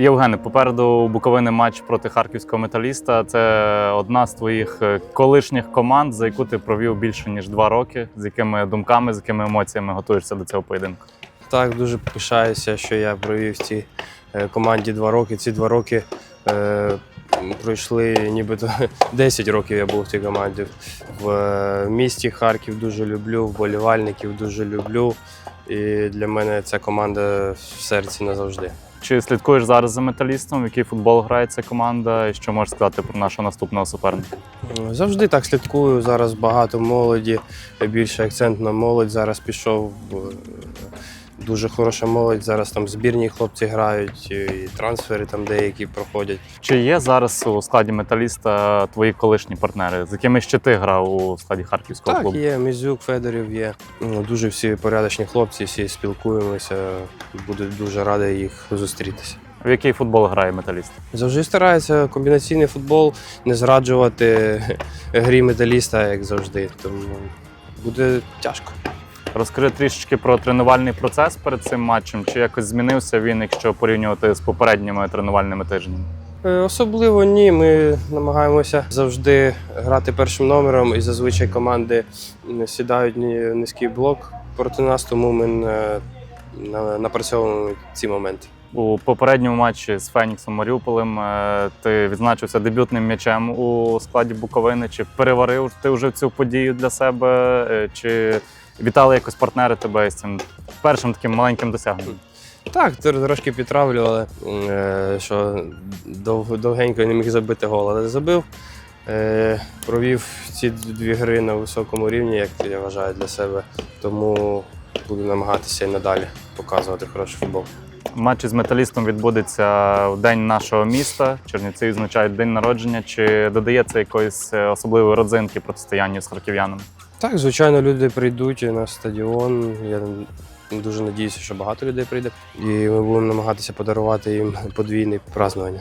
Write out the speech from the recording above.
Євгене, попереду Буковини матч проти харківського металіста. Це одна з твоїх е, колишніх команд, за яку ти провів більше ніж два роки. З якими думками, з якими емоціями готуєшся до цього поєдинку? Так, дуже пишаюся, що я провів в цій е, команді два роки. Ці два роки е, пройшли нібито 10 років я був в цій команді. В е, місті Харків дуже люблю, вболівальників дуже люблю. І для мене ця команда в серці назавжди. Чи слідкуєш зараз за металістом? В який футбол грає ця команда? І що можеш сказати про нашого наступного суперника? Завжди так слідкую. Зараз багато молоді, більше акцент на молодь. Зараз пішов. Дуже хороша молодь. Зараз там збірні хлопці грають, і трансфери там деякі проходять. Чи є зараз у складі металіста твої колишні партнери, з якими ще ти грав у складі харківського Так, клубу? є Мізюк, Федорів є. Ну, Дуже всі порядочні хлопці, всі спілкуємося. Буду дуже радий їх зустрітися. В який футбол грає металіст? Завжди стараюся комбінаційний футбол не зраджувати грі металіста, як завжди. Тому буде тяжко. Розкажи трішечки про тренувальний процес перед цим матчем. Чи якось змінився він, якщо порівнювати з попередніми тренувальними тижнями? Е, Особливо ні. Ми намагаємося завжди грати першим номером, і зазвичай команди сідають низький блок проти нас, тому ми напрацьовуємо ці моменти. У попередньому матчі з Феніксом Маріуполем е, ти відзначився дебютним м'ячем у складі Буковини. Чи переварив ти вже цю подію для себе? Е, Чи вітали якось партнери тебе з цим першим таким маленьким досягненням? Так, трошки підтравлювали, е, що дов, довгенько не міг забити гол, але забив. Е, Провів ці дві гри на високому рівні, як я вважаю для себе. Тому буду намагатися і надалі показувати хороший футбол. Матч з металістом відбудеться в день нашого міста. Чернівці відзначають день народження. Чи додається якоїсь е, особливої родзинки протистояння з харків'янами? Так, звичайно, люди прийдуть на стадіон. Я дуже надіюся, що багато людей прийде. І ми будемо намагатися подарувати їм подвійне празднування.